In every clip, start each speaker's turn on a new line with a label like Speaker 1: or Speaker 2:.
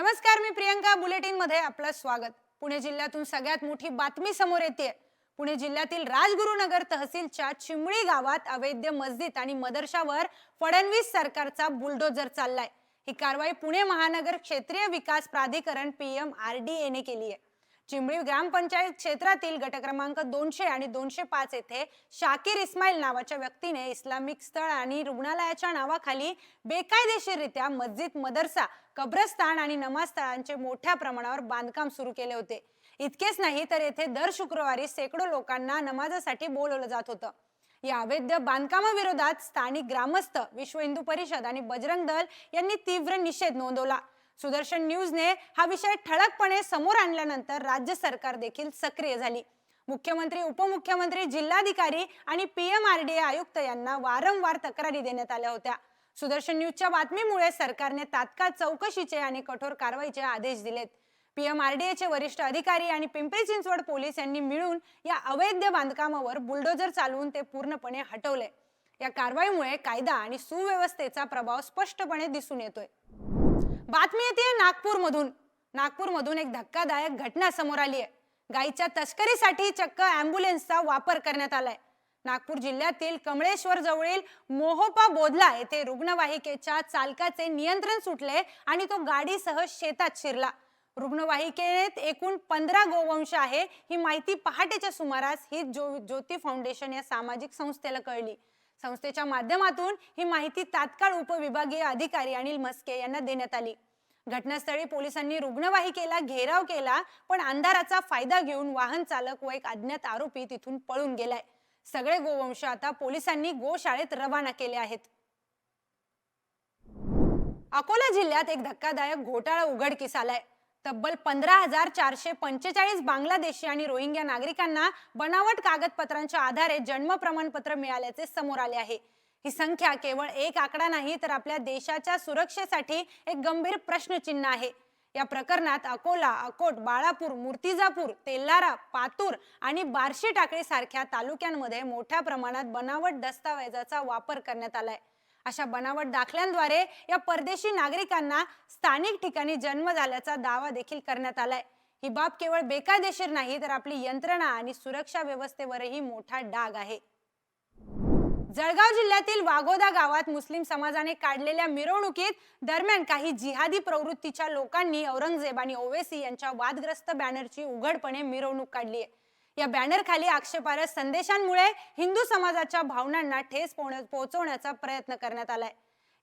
Speaker 1: नमस्कार मी प्रियंका बुलेटिनमध्ये आपलं स्वागत. पुणे जिल्ह्यातून सगळ्यात मोठी बातमी समोर येते पुणे जिल्ह्यातील राजगुरुनगर तहसीलच्या चिमळी गावात अवैध मस्जिद आणि मदरशावर फडणवीस सरकारचा बुलडोजर चाललाय. ही कारवाई पुणे महानगर क्षेत्रीय विकास प्राधिकरण पीएम आर डी एने केली आहे चिंबळी ग्रामपंचायत क्षेत्रातील गट क्रमांक दोनशे आणि दोनशे पाच येथे शाकीर इस्माईल नावाच्या व्यक्तीने इस्लामिक स्थळ आणि रुग्णालयाच्या नावाखाली बेकायदेशीररित्या मस्जिद मदरसा कब्रस्तान आणि नमाज स्थळांचे मोठ्या प्रमाणावर बांधकाम सुरू केले होते. इतकेच नाही तर येथे दर शुक्रवारी शेकडो लोकांना नमाजासाठी बोलवलं जात होतं. या अवैध बांधकामाविरोधात स्थानिक ग्रामस्थ विश्व हिंदू परिषद आणि बजरंग दल यांनी तीव्र निषेध नोंदवला. सुदर्शन न्यूजने हा विषय ठळकपणे समोर आणल्यानंतर राज्य सरकार देखील सक्रिय झाली. मुख्यमंत्री उपमुख्यमंत्री जिल्हाधिकारी आणि पीएमआरडीए आयुक्त यांना वारंवार तक्रारी देण्यात आल्या होत्या. सुदर्शन न्यूजच्या बातमीमुळे सरकारने तात्काळ चौकशीचे आणि कठोर कारवाईचे आदेश दिलेत. पीएमआरडीएचे वरिष्ठ अधिकारी आणि पिंपरी चिंचवड पोलीस यांनी मिळून या अवैध बांधकामावर बुलडोजर चालवून ते पूर्णपणे हटवले. या कारवाईमुळे कायदा आणि सुव्यवस्थेचा प्रभाव स्पष्टपणे दिसून येतोय. बातमी येते नागपूरमधून. नागपूरमधून एक धक्कादायक घटना समोर आली आहे. गायीच्या तस्करीसाठी चक्क अँब्युलन्सचा वापर करण्यात आलाय. नागपूर जिल्ह्यातील कमळेश्वर जवळील मोहोपा बोधला येथे रुग्णवाहिकेच्या चालकाचे नियंत्रण सुटले आणि तो गाडीसह शेतात शिरला. रुग्णवाहिकेत एकूण पंधरा गोवंश आहे. ही माहिती पहाटेच्या सुमारास ही ज्योती फाउंडेशन या सामाजिक संस्थेला कळली. संस्थेच्या माध्यमातून ही माहिती तात्काळ उपविभागीय अधिकारी अनिल मस्के यांना देण्यात आली. घटनास्थळी पोलिसांनी रुग्णवाहिकेला घेराव केला पण अंधाराचा फायदा घेऊन वाहन चालक व एक अज्ञात आरोपी तिथून पळून गेलाय. सगळे गोवंश आता पोलिसांनी गोशाळेत रवाना केले आहेत. अकोला जिल्ह्यात एक धक्कादायक घोटाळा उघडकीस आलाय. तब्बल पंधरा हजार चारशे पंचेचाळीस बांगलादेशी आणि रोहिंग्या नागरिकांना बनावट कागदपत्रांच्या आधारे जन्म प्रमाणपत्र मिळाल्याचे समोर आले आहे. ही संख्या केवळ एक आकडा नाही तर आपल्या देशाच्या सुरक्षेसाठी एक गंभीर प्रश्नचिन्ह आहे. या प्रकरणात अकोला अकोट बाळापूर मूर्तिजापूर तेल्लारा पातूर आणि बार्शी टाकळी सारख्या तालुक्यांमध्ये मोठ्या प्रमाणात बनावट दस्तावेजाचा वापर करण्यात आलाय. अशा बनावट दाखल्यांद्वारे या परदेशी नागरिकांना स्थानिक ठिकाणी जन्म झाल्याचा दावा देखील करण्यात आलाय. ही बाब केवळ बेकायदेशीर नाही तर आपली यंत्रणा आणि सुरक्षा व्यवस्थेवरही मोठा डाग आहे. जळगाव जिल्ह्यातील वाघोदा गावात मुस्लिम समाजाने काढलेल्या मिरवणुकीत दरम्यान काही जिहादी प्रवृत्तीच्या लोकांनी औरंगजेब आणि ओवेसी यांच्या वादग्रस्त बॅनरची उघडपणे मिरवणूक काढली आहे. या बॅनर खाली आक्षेपार्ह संदेशांमुळे हिंदू समाजाच्या भावनांना ठेस पोहोचवण्याचा प्रयत्न करण्यात आलाय.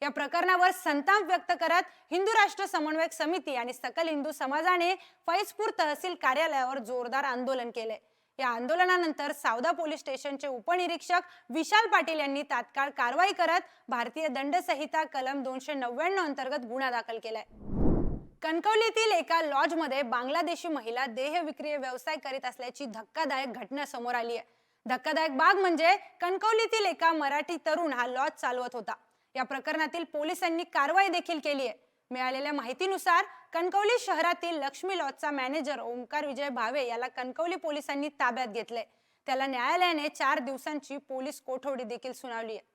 Speaker 1: या प्रकरणावर संताप व्यक्त करत हिंदू राष्ट्र समन्वयक समिती आणि सकल हिंदू समाजाने फैजपूर तहसील कार्यालयावर जोरदार आंदोलन केले या आंदोलनानंतर सावदा पोलीस स्टेशनचे उपनिरीक्षक विशाल पाटील यांनी तात्काळ कारवाई करत भारतीय दंड संहिता कलम दोनशे नव्याण्णव अंतर्गत गुन्हा दाखल केलाय. कणकवलीतील एका लॉजमध्ये बांगलादेशी महिला देह विक्री व्यवसाय करीत असल्याची धक्कादायक घटना समोर आली आहे. धक्कादायक बाग म्हणजे कणकवलीतील एका मराठी तरुण हा लॉज चालवत होता. या प्रकरणातील पोलिसांनी कारवाई देखील केली आहे. मिळालेल्या माहितीनुसार कणकवली शहरातील लक्ष्मी लॉजचा मॅनेजर ओंकार विजय भावे याला कणकवली पोलिसांनी ताब्यात घेतले त्याला न्यायालयाने चार दिवसांची पोलीस कोठडी देखील सुनावली आहे.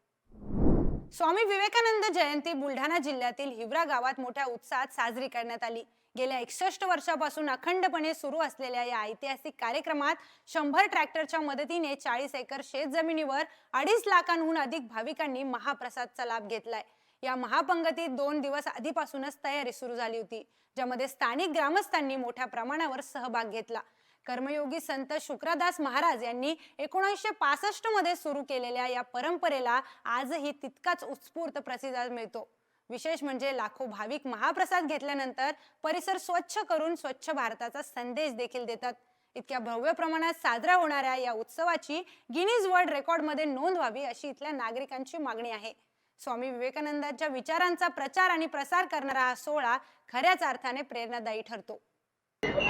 Speaker 1: स्वामी विवेकानंद जयंती बुलढाणा जिल्ह्यातील हिवरा गावात मोठ्या उत्साहात साजरी करण्यात आली. गेल्या एकसष्ट वर्षापासून अखंडपणे सुरू असलेल्या या ऐतिहासिक कार्यक्रमात शंभर ट्रॅक्टरच्या मदतीने चाळीस एकर शेत जमिनीवर अडीच लाखांहून अधिक भाविकांनी महाप्रसादचा लाभ घेतलाय. या महापंगतीत दोन दिवस आधीपासूनच तयारी सुरू झाली होती ज्यामध्ये स्थानिक ग्रामस्थांनी मोठ्या प्रमाणावर सहभाग घेतला. कर्मयोगी संत शुक्रदास महाराज यांनी एकोणीसशे पासष्टमध्ये सुरू केलेल्या या परंपरेला आजही तितकाच उत्स्फूर्त प्रतिसाद मिळतो. विशेष म्हणजे लाखो भाविक महाप्रसाद घेतल्यानंतर परिसर स्वच्छ करून स्वच्छ भारताचा संदेश देखील देतात. इतक्या भव्य प्रमाणात साजरा होणाऱ्या या उत्सवाची गिनीज वर्ल्ड रेकॉर्डमध्ये नोंद व्हावी अशी इथल्या नागरिकांची मागणी आहे. स्वामी विवेकानंदांच्या विचारांचा प्रचार आणि प्रसार करणारा हा सोहळा खऱ्याच अर्थाने प्रेरणादायी ठरतो.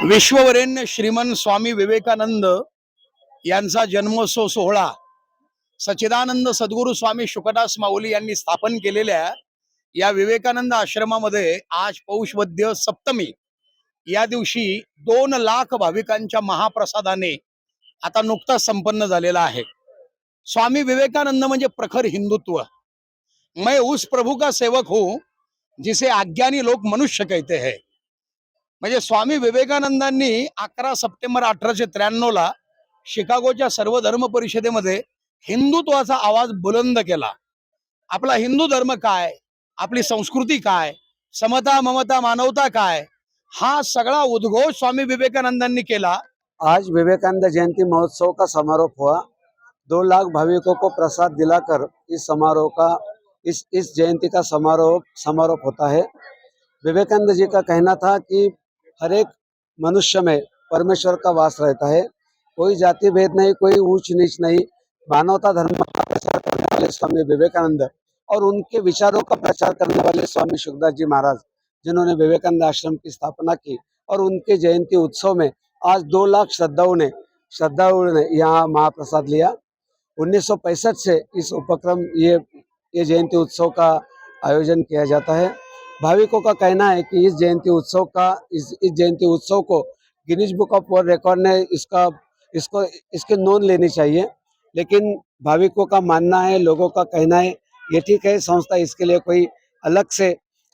Speaker 2: विश्ववरेण्य श्रीमन स्वामी विवेकानंद यांचा जन्मोत्सव सोहळा सच्चिदानंद सद्गुरू स्वामी शुकदास माऊली यांनी स्थापन केलेल्या या विवेकानंद आश्रमामध्ये आज पौषवद्य सप्तमी या दिवशी दोन लाख भाविकांच्या महाप्रसादाने आता नुकताच संपन्न झालेला आहे. स्वामी विवेकानंद म्हणजे प्रखर हिंदुत्व. मैं उस प्रभु का सेवक हूं जिसे आज्ञानी लोक मनुष्य कहते हैं. म्हणजे स्वामी विवेकानंदांनी अकरा सप्टेंबर अठराशे त्र्याण्णव ला शिकागोच्या सर्व धर्म परिषदेमध्ये हिंदुत्वाचा आवाज बुलंद केला. आपला हिंदू धर्म काय? आपली संस्कृती काय? समता ममता मानवता काय? हा सगळा उद्घोष स्वामी विवेकानंदांनी केला.
Speaker 3: आज विवेकानंद जयंती महोत्सव का समारोह हुआ? दो लाख भाविकों को प्रसाद दिलाकर इस समारोह का इस इस जयंती का समारोह समारोह होता है। विवेकानंद जी का कहना था कि हर एक मनुष्य में परमेश्वर का वास रहता है। कोई जाति भेद नहीं, कोई ऊंच नीच नहीं। मानवता धर्म का प्रचार करने वाले स्वामी विवेकानंद और उनके विचारों का प्रचार करने वाले स्वामी सुखदास जी महाराज, जिन्होंने विवेकानंद आश्रम की स्थापना की और उनके जयंती उत्सव में आज दो लाख श्रद्धाओं ने, श्रद्धालुओं ने यहाँ महाप्रसाद लिया। उन्नीस से इस उपक्रम, ये ये जयंती उत्सव का आयोजन किया जाता है। भाविकों का कहना है कि इस जयंती उत्सव का, इस इस जयंती उत्सव को Guinness book of world record ने इसका, इसको, इसकी नोन लेनी चाहिए। लेकिन भाविकों का मानना है, लोगों का कहना है, ये ठीक है, संस्था इसके लिए कोई अलग से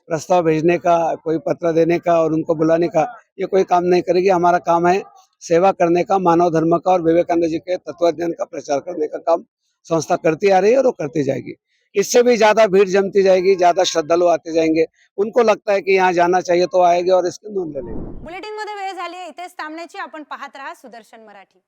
Speaker 3: प्रस्ताव भेजने का, कोई पत्र देने का और उनको बुलाने का, ये कोई काम नहीं करेगी। हमारा काम है सेवा करने का, मानव धर्म का और विवेकानंद जी के तत्वज्ञान का प्रचार करने का काम संस्था करती आ रही है और वो करती जाएगी। इससे भी ज्यादा भीड़ जमती जाएगी ज्यादा श्रद्धालु आते जाएंगे। उनको लगता है कि यहाँ जाना चाहिए तो आएंगे और इसकी नोंद ले लेंगे।
Speaker 1: बुलेटिनमध्ये वेळ झाली आहे इथेच थांबण्याची आपण पाहत राहा सुदर्शन मराठी.